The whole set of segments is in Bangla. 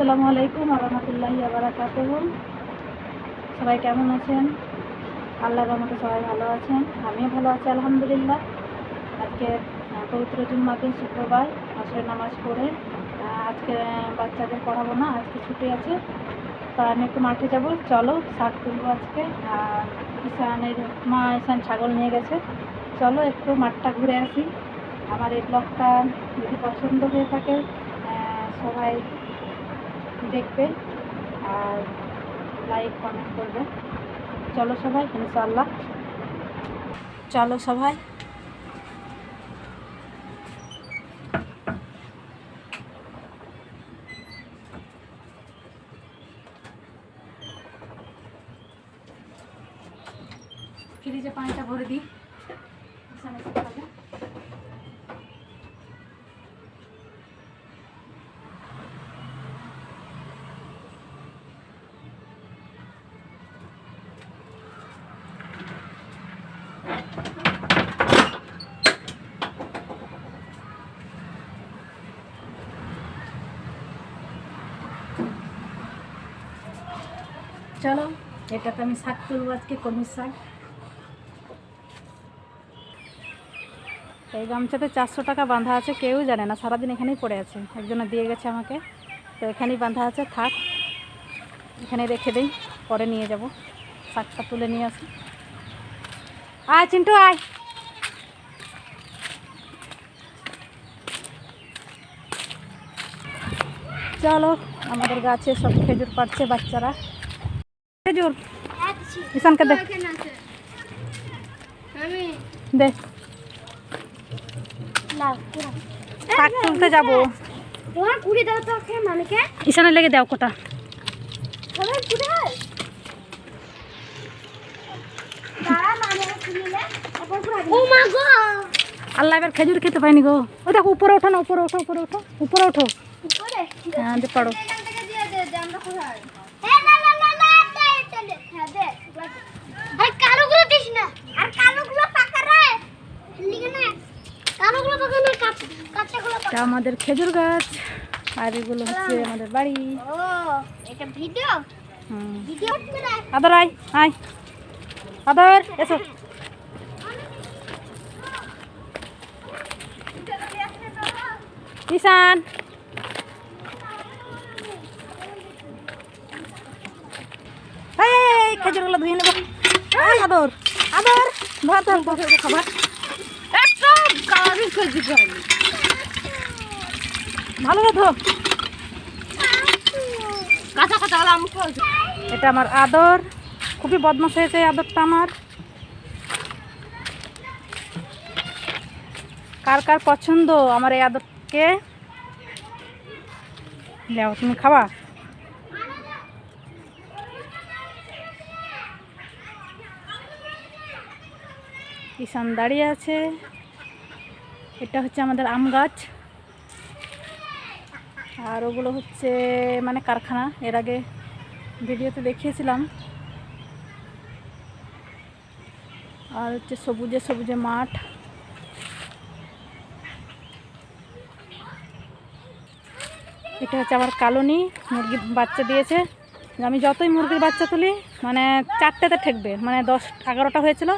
আসসালামু আলাইকুম রহমতুল্লাহি আবরাকাতুহু সবাই কেমন আছেন? আল্লাহর রহমতে সবাই ভালো আছেন। আমিও ভালো আছি, আলহামদুলিল্লাহ। আজকে পবিত্র জুম্মা দিন শুক্রবার, আসরের নামাজ পড়ে। আজকে বাচ্চাদের পড়াবো না, আজকে ছুটি আছে। তা আমি একটু মাঠে যাব। চলো, শাক তুলবো আজকে। আর মা ঈশান ছাগল নিয়ে গেছে। চলো, একটু মাঠটা ঘুরে আসি। আমার এই ব্লগটা যদি পছন্দ হয়ে থাকে সবাই দেখবে আর লাইক কমেন্ট করবে। চলো সবাই ইনশাল্লাহ চলো সবাই। ফ্রিজে পানিটা ভরে দিই। চলো, এটাতে আমি শাক তুলবো আজকে, কলমির শাক। এই গামছাতে চারশো টাকা বাঁধা আছে, কেউ জানে না, সারাদিন এখানেই পড়ে আছে। একজনে দিয়ে গেছে আমাকে, তো এখানেই বাঁধা আছে, থাক এখানে রেখে দিই, পরে নিয়ে যাব, শাকটা তুলে নিয়ে আসি। আয় চিন্টু, আয়। চলো, আমাদের গাছে সব খেজুর পাচ্ছে বাচ্চারা। খেজুর ঈশানকে দে। দে। শাক তুলতে যাব। ঈশানের লেগে দাও কোটা। ও আল্লাহ এবার খেজুর খেতে পাইনি গো। ওই দেখো উপরে ওঠো না উপরে ওঠো উপরে ওঠো উপরে ওঠো। হ্যাঁ যে আর কালোগুলো দিস না। আর কালোগুলো পাকা রে। কালোগুলো পাকা না কাঁচাগুলো এটা আমাদের খেজুর গাছ আর এগুলো হচ্ছে আমাদের বাড়ি। ও এটা ভিডিও? ভিডিও আদর আয় আয়। আদর এসো। ঈশান এই খেজুরগুলো ধুয়ে নেব। আদর আদর। ধর ধর, খাবার একদম কালারিং খেজুর ভালো ধো কাঁচা কাঁচা আমি এটা আমার আদর। খুবই বদমাশ হয়েছে আদরটা আমার। কার কার পছন্দ আমার এই আদরকে? তুমি খাবা? ঈশান দাঁড়িয়ে আছে। এটা হচ্ছে আমাদের আম গাছ। আর ওগুলো হচ্ছে মানে কারখানা। এর আগে ভিডিওতে দেখিয়েছিলাম। আর হচ্ছে সবুজে সবুজে মাঠ। এটা হচ্ছে আমার কালোনি। মুরগির বাচ্চা দিয়েছে। আমি যতই মুরগির বাচ্চা তুলি মানে চারটেতে ঠেকবে। মানে দশ, এগারোটা হয়েছিল।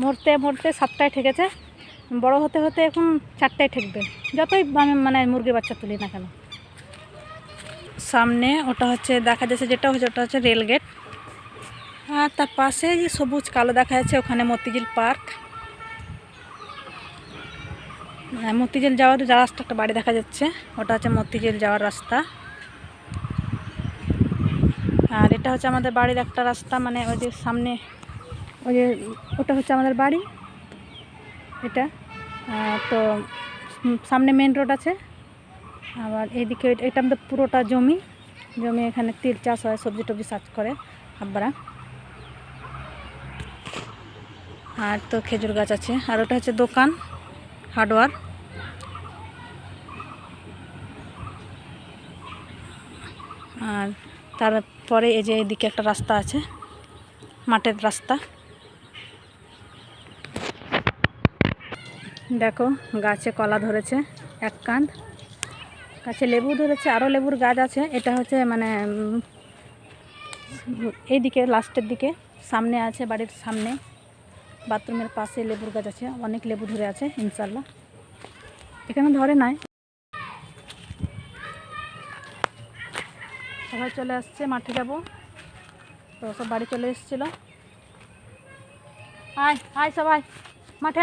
মরতে মরতে সাতটায় ঠেকেছে। বড় হতে হতে এখন চারটায় ঠেকবে। যতই আমি মানে মুরগির বাচ্চা তুলি না কেন। সামনে ওটা হচ্ছে দেখা যাচ্ছে যেটা হচ্ছে ওটা হচ্ছে রেলগেট আর তার পাশে যে সবুজ কালো দেখা যাচ্ছে ওখানে মতিঝিল পার্ক। হ্যাঁ, মতিঝিল যাওয়ার রাস্তা একটা বাড়ি দেখা যাচ্ছে। ওটা হচ্ছে মতিঝিল যাওয়ার রাস্তা। আর এটা হচ্ছে আমাদের বাড়ির একটা রাস্তা মানে ওই যে সামনে ওই যে ওটা হচ্ছে আমাদের বাড়ি, এটা। তো সামনে মেন রোড আছে। আবার এইদিকে এটা- এটা আমাদের পুরোটা জমি। জমি এখানে তিল চাষ হয়, সবজি টবজি চাষ করে আব্বারা। আর তো খেজুর গাছ আছে। আর ওটা হচ্ছে দোকান, হার্ডওয়ার। আর তারপরে এই যে এদিকে একটা রাস্তা আছে, মাঠের রাস্তা। দেখো, গাছে কলা ধরেছে, এক কাঁধ। গাছে লেবু ধরেছে আরও লেবুর গাছ আছে। এটা হচ্ছে মানে এই দিকে, লাস্টের দিকে, সামনে আছে, বাড়ির সামনে। বাথরুমের পাশে লেবুর গাছ আছে, অনেক লেবু ধরে আছে ইনশাল্লাহ এখানে ধরে নাই। সবাই চলে আসছে, মাঠে যাব। তো সব বাড়ি চলে এসেছিল। আয় আয় সবাই, মাঠে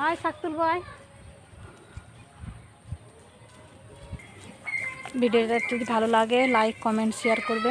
আয় আয় শাক তুলবো আয় ভিডিওটা যদি ভালো লাগে লাইক কমেন্ট শেয়ার করবে।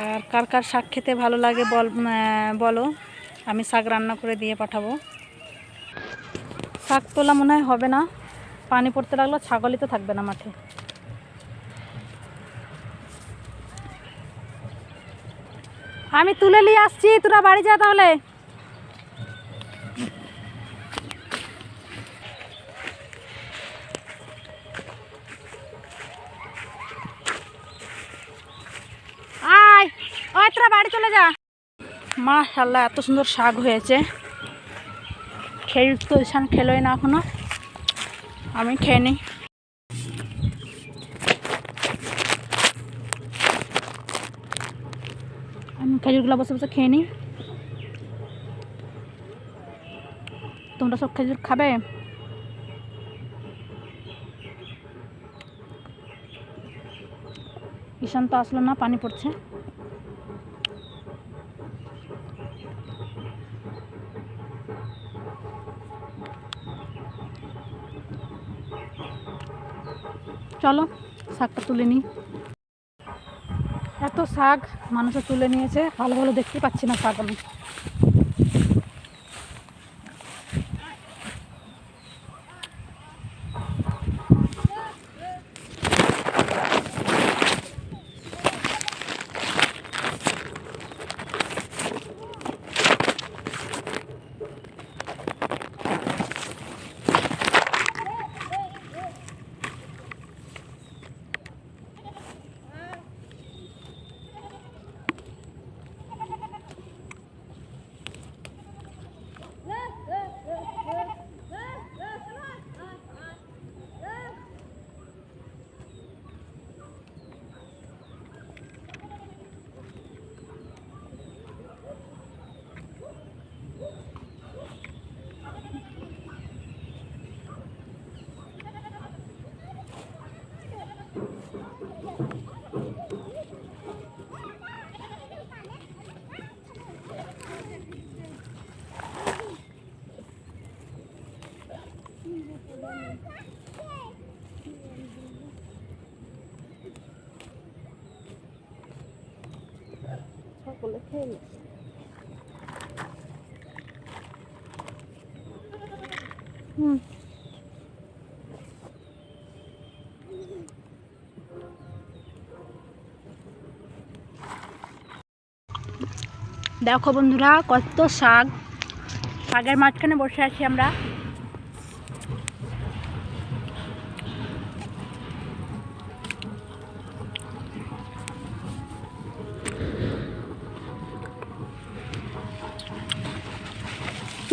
আর কার কার শাক খেতে ভালো লাগে বল বলো। আমি শাক রান্না করে দিয়ে পাঠাবো। শাক তোলা মনে হয় হবে না। পানি পড়তে লাগল, ছাগলই তো থাকবে না মাঠে। আমি তুলে নিয়ে আসছি, তোরা বাড়ি যা তাহলে। আয় তোরা বাড়ি চলে যা। মাশাল্লাহ এত সুন্দর শাক হয়েছে। খেয়ে তো ঈশান খেলোই না এখনও। আমি খেয়ে নিই আমি খেজুরগুলো বসে বসে খেয়ে নিই। তোমরা সব খেজুর খাবে? ঈশান তো আসলো না, পানি পড়ছে। চলো, শাকটা তুলে নিই। এত শাক মানুষে তুলে নিয়েছে ভালো ভালো দেখতে পাচ্ছি না শাক আমি খেয়ে নিই। হুম। দেখো বন্ধুরা কত শাক। শাকের মাঝখানে বসে আছি আমরা।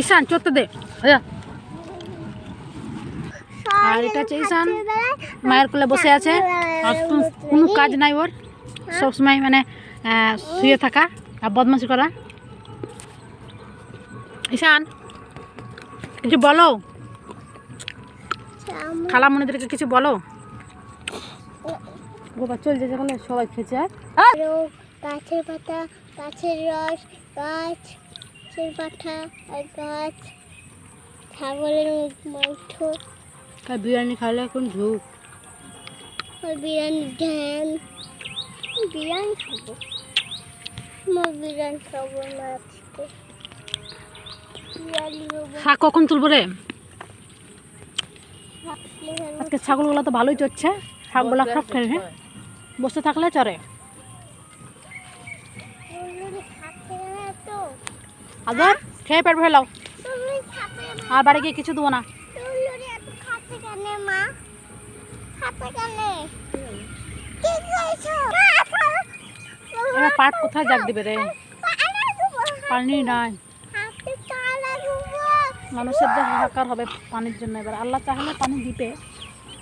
ঈশান চত্ব দে হ্যাঁ আর এটা হচ্ছে ঈশান মায়ের কোলে বসে আছে। আর কোনো- কাজ নাই ওর। সবসময় মানে শুয়ে থাকা আর বদমাশি করা। ঈশান কিছু বলো? খালা মনেদেরকে কিছু বলো? গোবা চল যে যেখানে সবাই খেয়েছে আর গাছের পাতা গাছের রস গাছ। গাছের পাতা আর গাছ ছাগলের মাংস। আর বিরিয়ানি খাইলে এখন ঝুঁক। আর বিরিয়ানি ঢ্যান। বিরিয়ানি খাব। আমার বিরিয়ানি খাব না আজকে। শাক কখন তুলবো রে? আজকে ছাগলগুলো তো ভালোই চড়ছে। শাকগুলো সব খেয়ে হ্যাঁ বসে থাকলে চড়ে অলরেডি খাচ্ছে না তো আদর খেয়ে পেট ভরে লাও। আর বাড়ি গিয়ে কিছু দেবো না। পাট কোথায় জাগ দিবে রে? পানি নাই। মানুষের যে হাহাকার হবে পানির জন্য এবার। আল্লাহ চাহলে পানি দিবে।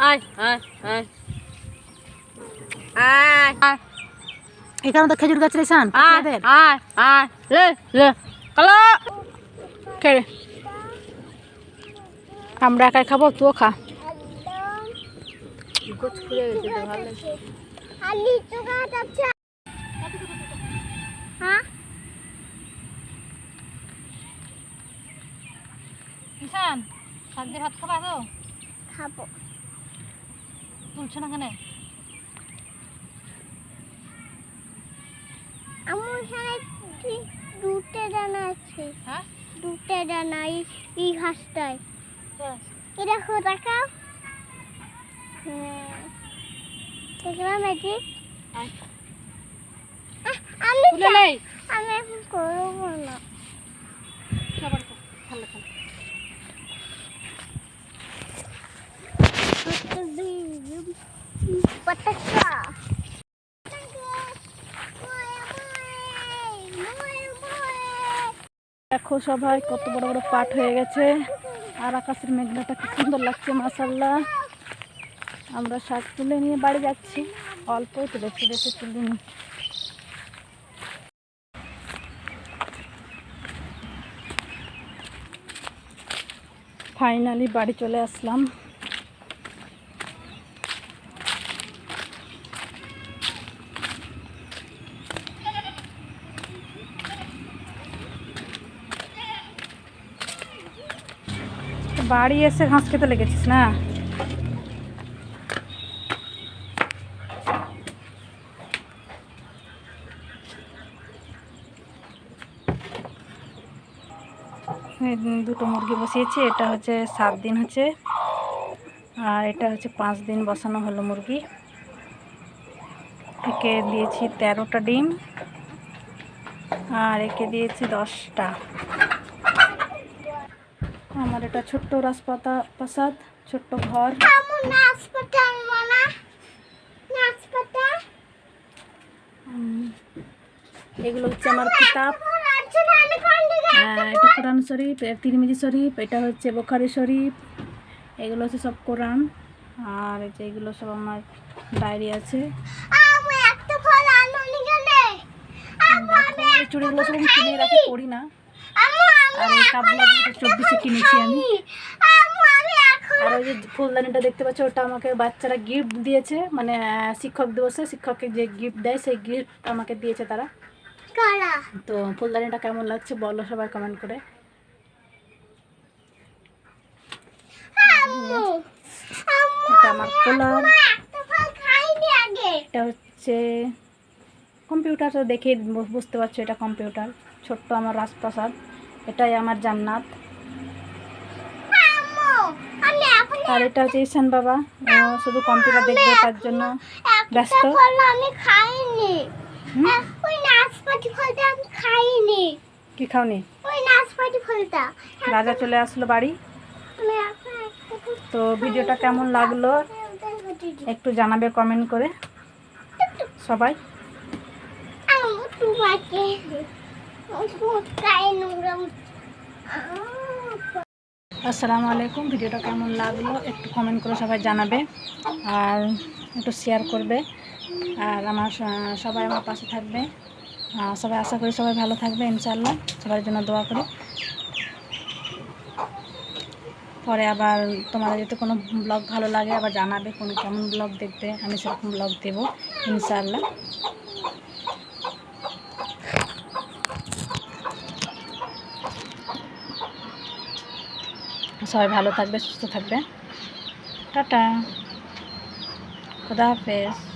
আয় আয় আয়। আয়। আয়। এখানে তো খেজুর গাছ রয়েছেন আয় আয় আয়। লে লে। কালো। কে আমরা একাই খাব তুও খা। হ্যাঁ কিষান শাক দিয়ে ভাত খাবা তো? খাব। তুলছে না কেন? আমার দুটো ডানা আছে। হ্যাঁ? দুটো ডানা এই এই ঘাসটায়। এই দেখো দেখাও। হ্যাঁ। দেখলাম নাকি আমি আমি এখন করব না। পটাকা দেখো সবাই কত বড় বড় পাট হয়ে গেছে। আর আকাশের মেঘলাটা খুব সুন্দর লাগছে মাসাল্লাহ আমরা শাক তুলে নিয়ে বাড়ি যাচ্ছি। অল্পই তুলেছি বেশি তুলিনি ফাইনালি বাড়ি চলে আসলাম। বাড়ি এসে ঘাস খেতে লেগেছিস না? দুটো মুরগি বসিয়েছি, এটা হচ্ছে সাত দিন হচ্ছে, আর এটা হচ্ছে পাঁচ দিন বসানো হলো মুরগি। একে দিয়েছি তেরোটা ডিম, আর একে দিয়েছি দশটা। আমার এটা ছোট্ট রাজপাতা প্রাসাদ ছোট্ট ঘর। এগুলো হচ্ছে আমার কিতাব। আহ, এটা কোরআন শরীফ তিরমিজি শরীফ এটা হচ্ছে বোখারি শরীফ। এগুলো হচ্ছে সব কোরআন। আর এই যে এগুলো সব আমার ডায়েরি আছে। চুড়িগুলো সব কিনে রাখি পড়ি না। আর এই কাপগুলো চব্বিশে কিনেছি আমি। আর ওই যে ফুলদানিটা দেখতে পাচ্ছ ওটা আমাকে বাচ্চারা গিফট দিয়েছে। মানে শিক্ষক দিবসে শিক্ষককে যে গিফট দেয় সেই গিফট আমাকে দিয়েছে তারা। তো ফুলদানিটা কেমন লাগছে বলো সবাই কমেন্ট করে। আমার কোলার এটা হচ্ছে কম্পিউটার তো দেখে বুঝতে পারছ এটা কম্পিউটার ছোট্ট আমার রাজপ্রাসাদ। এটাই আমার জান্নাত। আর এটা হচ্ছে ঈশান বাবা। শুধু কম্পিউটার দেখবে তার জন্য ব্যস্ত। আমি খাইনি। ওই নাচপাতি ফলটা আমি খাইনি। কি খাওনি? ওই নাচপাতি ফলটা। রাজা চলে আসলো বাড়ি। তো ভিডিওটা কেমন লাগল? একটু জানাবে কমেন্ট করে। সবাই। আসসালামু আলাইকুম। ভিডিওটা কেমন লাগল একটু কমেন্ট করে সবাই জানাবে আর একটু শেয়ার করবে। আর আমার সবাই আমার পাশে থাকবে। সবাই আশা করি সবাই ভালো থাকবে ইনশাল্লাহ সবার জন্য দোয়া করি। পরে আবার তোমাদের যদি কোনো ব্লগ ভালো লাগে, আবার জানাবে, কোনো কেমন ব্লগ দেখবে আমি সেরকম ব্লগ দেবো ইনশাল্লাহ সবাই ভালো থাকবে সুস্থ থাকবে। টাটা। খুদা হাফেজ।